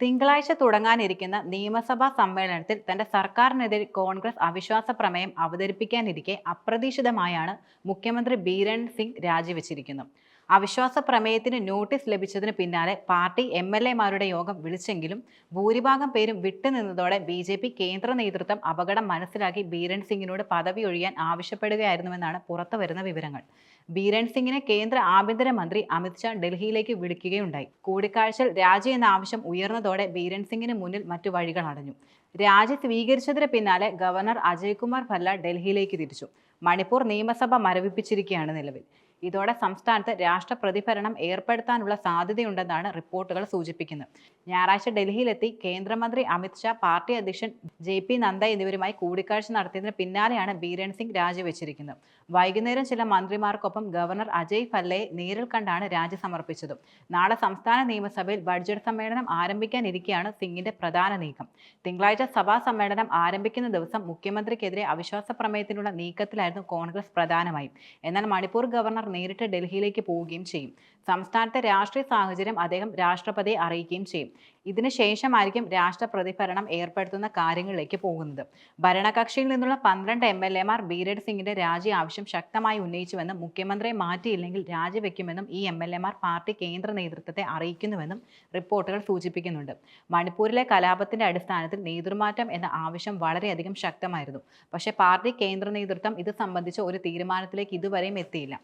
തിങ്കളാഴ്ച തുടങ്ങാനിരിക്കുന്ന നിയമസഭാ സമ്മേളനത്തിൽ തന്റെ സർക്കാരിനെതിരെ കോൺഗ്രസ് അവിശ്വാസ പ്രമേയം അവതരിപ്പിക്കാനിരിക്കെ അപ്രതീക്ഷിതമായാണ് മുഖ്യമന്ത്രി ബീരൻ സിംഗ് രാജിവെച്ചിരിക്കുന്നത്. അവിശ്വാസ പ്രമേയത്തിന് നോട്ടീസ് ലഭിച്ചതിന് പിന്നാലെ പാർട്ടി എം എൽ എമാരുടെ യോഗം വിളിച്ചെങ്കിലും ഭൂരിഭാഗം പേരും വിട്ടുനിന്നതോടെ ബി ജെ പി കേന്ദ്ര നേതൃത്വം അപകടം മനസ്സിലാക്കി ബീരൻ സിംഗിനോട് പദവി ഒഴിയാൻ ആവശ്യപ്പെടുകയായിരുന്നുവെന്നാണ് പുറത്തുവരുന്ന വിവരങ്ങൾ. ബീരൻ സിംഗിനെ കേന്ദ്ര ആഭ്യന്തരമന്ത്രി അമിത്ഷാ ഡൽഹിയിലേക്ക് വിളിക്കുകയുണ്ടായി. കൂടിക്കാഴ്ചയിൽ രാജി എന്ന ആവശ്യം ഉയർന്നതോടെ ബീരൻ സിംഗിന് മുന്നിൽ മറ്റു വഴികൾ അടഞ്ഞു. രാജി സ്വീകരിച്ചതിന് പിന്നാലെ ഗവർണർ അജയ്കുമാർ ഭല്ല ഡൽഹിയിലേക്ക് തിരിച്ചു. മണിപ്പൂർ നിയമസഭ മരവിപ്പിച്ചിരിക്കുകയാണ് നിലവിൽ. ഇതോടെ സംസ്ഥാനത്ത് രാഷ്ട്രപ്രതിഭരണം ഏർപ്പെടുത്താനുള്ള സാധ്യതയുണ്ടെന്നാണ് റിപ്പോർട്ടുകൾ സൂചിപ്പിക്കുന്നത്. ഞായറാഴ്ച ഡൽഹിയിലെത്തി കേന്ദ്രമന്ത്രി അമിത്ഷാ പാർട്ടി അധ്യക്ഷൻ ജെ പി നദ്ദ എന്നിവരുമായി കൂടിക്കാഴ്ച നടത്തിയതിന് പിന്നാലെയാണ് ബീരൻ സിംഗ് രാജിവെച്ചിരിക്കുന്നത്. വൈകുന്നേരം ചില മന്ത്രിമാർക്കൊപ്പം ഗവർണർ അജയ് ഫല്ലയെ നേരിൽ കണ്ടാണ് രാജി സമർപ്പിച്ചതും. നാളെ സംസ്ഥാന നിയമസഭയിൽ ബഡ്ജറ്റ് സമ്മേളനം ആരംഭിക്കാനിരിക്കെയാണ് സിംഗിന്റെ പ്രധാന നീക്കം. തിങ്കളാഴ്ച സഭാ സമ്മേളനം ആരംഭിക്കുന്ന ദിവസം മുഖ്യമന്ത്രിക്കെതിരെ അവിശ്വാസ പ്രമേയത്തിനുള്ള നീക്കത്തിലായിരുന്നു കോൺഗ്രസ് പ്രധാനമായും. എന്നാൽ മണിപ്പൂർ ഗവർണർ നേരിട്ട് ഡൽഹിയിലേക്ക് പോവുകയും ചെയ്യും. സംസ്ഥാനത്തെ രാഷ്ട്രീയ സാഹചര്യം അദ്ദേഹം രാഷ്ട്രപതിയെ അറിയിക്കുകയും ചെയ്യും. ഇതിനുശേഷമായിരിക്കും രാഷ്ട്രപ്രതിഭരണം ഏർപ്പെടുത്തുന്ന കാര്യങ്ങളിലേക്ക് പോകുന്നത്. ഭരണകക്ഷിയിൽ നിന്നുള്ള പന്ത്രണ്ട് എം എൽ എമാർ ബീരഡ് സിംഗിന്റെ രാജി ആവശ്യം ശക്തമായി ഉന്നയിച്ചുവെന്നും മുഖ്യമന്ത്രിയെ മാറ്റിയില്ലെങ്കിൽ രാജിവെക്കുമെന്നും ഈ എം എൽ എമാർ പാർട്ടി കേന്ദ്ര നേതൃത്വത്തെ അറിയിക്കുന്നുവെന്നും റിപ്പോർട്ടുകൾ സൂചിപ്പിക്കുന്നുണ്ട്. മണിപ്പൂരിലെ കലാപത്തിന്റെ അടിസ്ഥാനത്തിൽ നേതൃമാറ്റം എന്ന ആവശ്യം വളരെയധികം ശക്തമായിരുന്നു. പക്ഷേ പാർട്ടി കേന്ദ്ര നേതൃത്വം ഇത് സംബന്ധിച്ച ഒരു തീരുമാനത്തിലേക്ക് ഇതുവരെയും എത്തിയില്ല.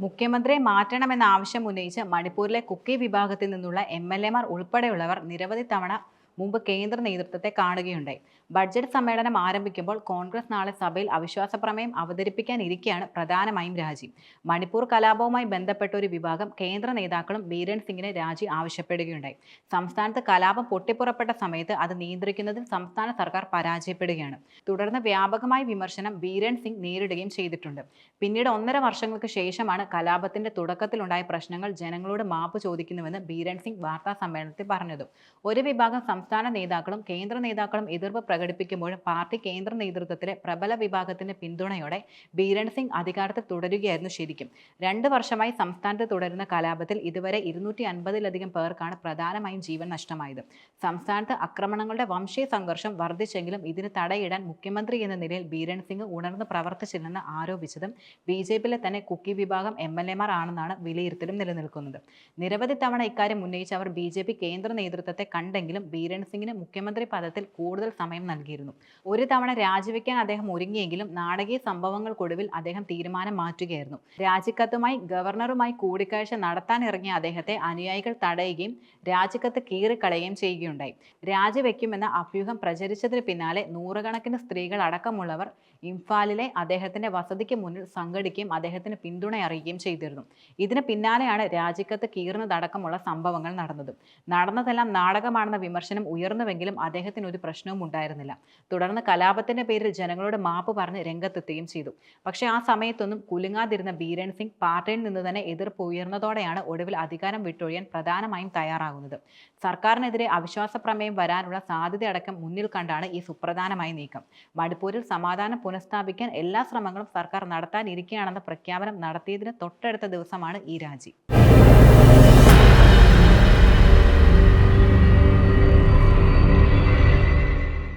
മുഖ്യമന്ത്രിയെ മാറ്റണമെന്ന ആവശ്യം ഉന്നയിച്ച് മണിപ്പൂരിലെ കുക്കി വിഭാഗത്തിൽ നിന്നുള്ള എം എൽ എമാർ ഉൾപ്പെടെയുള്ളവർ നിരവധി തവണ മുമ്പ് കേന്ദ്ര നേതൃത്വത്തെ കാണുകയുണ്ടായി. ബഡ്ജറ്റ് സമ്മേളനം ആരംഭിക്കുമ്പോൾ കോൺഗ്രസ് നാളെ സഭയിൽ അവിശ്വാസ പ്രമേയം അവതരിപ്പിക്കാനിരിക്കെയാണ് പ്രധാനമായും രാജി. മണിപ്പൂർ കലാപവുമായി ബന്ധപ്പെട്ട ഒരു വിഭാഗം കേന്ദ്ര നേതാക്കളും ബീരൻ സിംഗിനെ രാജി ആവശ്യപ്പെടുകയുണ്ടായി. സംസ്ഥാനത്ത് കലാപം പൊട്ടിപ്പുറപ്പെട്ട സമയത്ത് അത് നിയന്ത്രിക്കുന്നതിൽ സംസ്ഥാന സർക്കാർ പരാജയപ്പെടുകയാണ്. തുടർന്ന് വ്യാപകമായ വിമർശനം ബീരൻ സിംഗ് നേരിടുകയും ചെയ്തിട്ടുണ്ട്. പിന്നീട് ഒന്നര വർഷങ്ങൾക്ക് ശേഷമാണ് കലാപത്തിന്റെ തുടക്കത്തിലുണ്ടായ പ്രശ്നങ്ങൾ ജനങ്ങളോട് മാപ്പ് ചോദിക്കുന്നുവെന്ന് ബീരൻ സിംഗ് വാർത്താ സമ്മേളനത്തിൽ പറഞ്ഞതും. ഒരു വിഭാഗം സംസ്ഥാന നേതാക്കളും കേന്ദ്ര നേതാക്കളും എതിർപ്പ് പ്രകടിപ്പിക്കുമ്പോഴും പാർട്ടി കേന്ദ്ര നേതൃത്വത്തിലെ പ്രബല വിഭാഗത്തിന്റെ പിന്തുണയോടെ ബീരൺ സിംഗ് അധികാരത്തിൽ തുടരുകയായിരുന്നു ശരിക്കും. രണ്ട് വർഷമായി സംസ്ഥാനത്ത് തുടരുന്ന കലാപത്തിൽ ഇതുവരെ ഇരുന്നൂറ്റി അൻപതിലധികം പേർക്കാണ് പ്രധാനമായും ജീവൻ നഷ്ടമായത്. സംസ്ഥാനത്ത് ആക്രമണങ്ങളുടെ വംശീയ സംഘർഷം വർദ്ധിച്ചെങ്കിലും ഇതിന് തടയിടാൻ മുഖ്യമന്ത്രി എന്ന നിലയിൽ ബീരൺ സിംഗ് ഉണർന്ന് പ്രവർത്തിച്ചില്ലെന്ന് ആരോപിച്ചതും ബി ജെ പിയിലെ തന്നെ കുക്കി വിഭാഗം എം എൽ എമാർ ആണെന്നാണ് വിലയിരുത്തലും നിലനിൽക്കുന്നത്. നിരവധി തവണ ഇക്കാര്യം ഉന്നയിച്ച് അവർ ബി ജെ പി കേന്ദ്ര നേതൃത്വത്തെ കണ്ടെങ്കിലും ബീരൻ സിംഗിന് മുഖ്യമന്ത്രി പദത്തിൽ കൂടുതൽ സമയം നൽകിയിരുന്നു. ഒരു തവണ രാജിവെക്കാൻ അദ്ദേഹം ഒരുങ്ങിയെങ്കിലും നാടകീയ സംഭവങ്ങൾക്കൊടുവിൽ അദ്ദേഹം തീരുമാനം മാറ്റുകയായിരുന്നു. രാജിക്കത്തുമായി ഗവർണറുമായി കൂടിക്കാഴ്ച നടത്താനിറങ്ങിയ അദ്ദേഹത്തെ അനുയായികൾ തടയുകയും രാജിക്കത്ത് കീറിക്കളയുകയും ചെയ്യുകയുണ്ടായി. രാജിവെക്കുമെന്ന അഭ്യൂഹം പ്രചരിച്ചതിന് പിന്നാലെ നൂറുകണക്കിന് സ്ത്രീകൾ അടക്കമുള്ളവർ ഇംഫാലിലെ അദ്ദേഹത്തിന്റെ വസതിക്ക് മുന്നിൽ സംഘടിക്കുകയും അദ്ദേഹത്തിന് പിന്തുണ അറിയുകയും ചെയ്തിരുന്നു. ഇതിന് പിന്നാലെയാണ് രാജിക്കത്ത് കീറുന്നതടക്കമുള്ള സംഭവങ്ങൾ നടന്നത്. നടന്നതെല്ലാം നാടകമാണെന്ന വിമർശനം ഉയർന്നുവെങ്കിലും അദ്ദേഹത്തിന് ഒരു പ്രശ്നവും ഉണ്ടായിരുന്നില്ല. തുടർന്ന് കലാപത്തിന്റെ പേരിൽ ജനങ്ങളോട് മാപ്പ് പറഞ്ഞ് രംഗത്തെത്തുകയും ചെയ്തു. പക്ഷേ ആ സമയത്തൊന്നും കുലുങ്ങാതിരുന്ന ബീരൻ സിംഗ് പാർട്ടിയിൽ നിന്ന് തന്നെ എതിർപ്പ് ഉയർന്നതോടെയാണ് ഒടുവിൽ അധികാരം വിട്ടൊഴിയാൻ പ്രധാനമായും തയ്യാറാകുന്നത്. സർക്കാരിനെതിരെ അവിശ്വാസ പ്രമേയം വരാനുള്ള സാധ്യതയടക്കം മുന്നിൽ കണ്ടാണ് ഈ സുപ്രധാനമായ നീക്കം. മണിപ്പൂരിൽ സമാധാനം പുനഃസ്ഥാപിക്കാൻ എല്ലാ ശ്രമങ്ങളും സർക്കാർ നടത്താനിരിക്കുകയാണെന്ന പ്രഖ്യാപനം നടത്തിയതിന് തൊട്ടടുത്ത ദിവസമാണ് ഈ രാജി.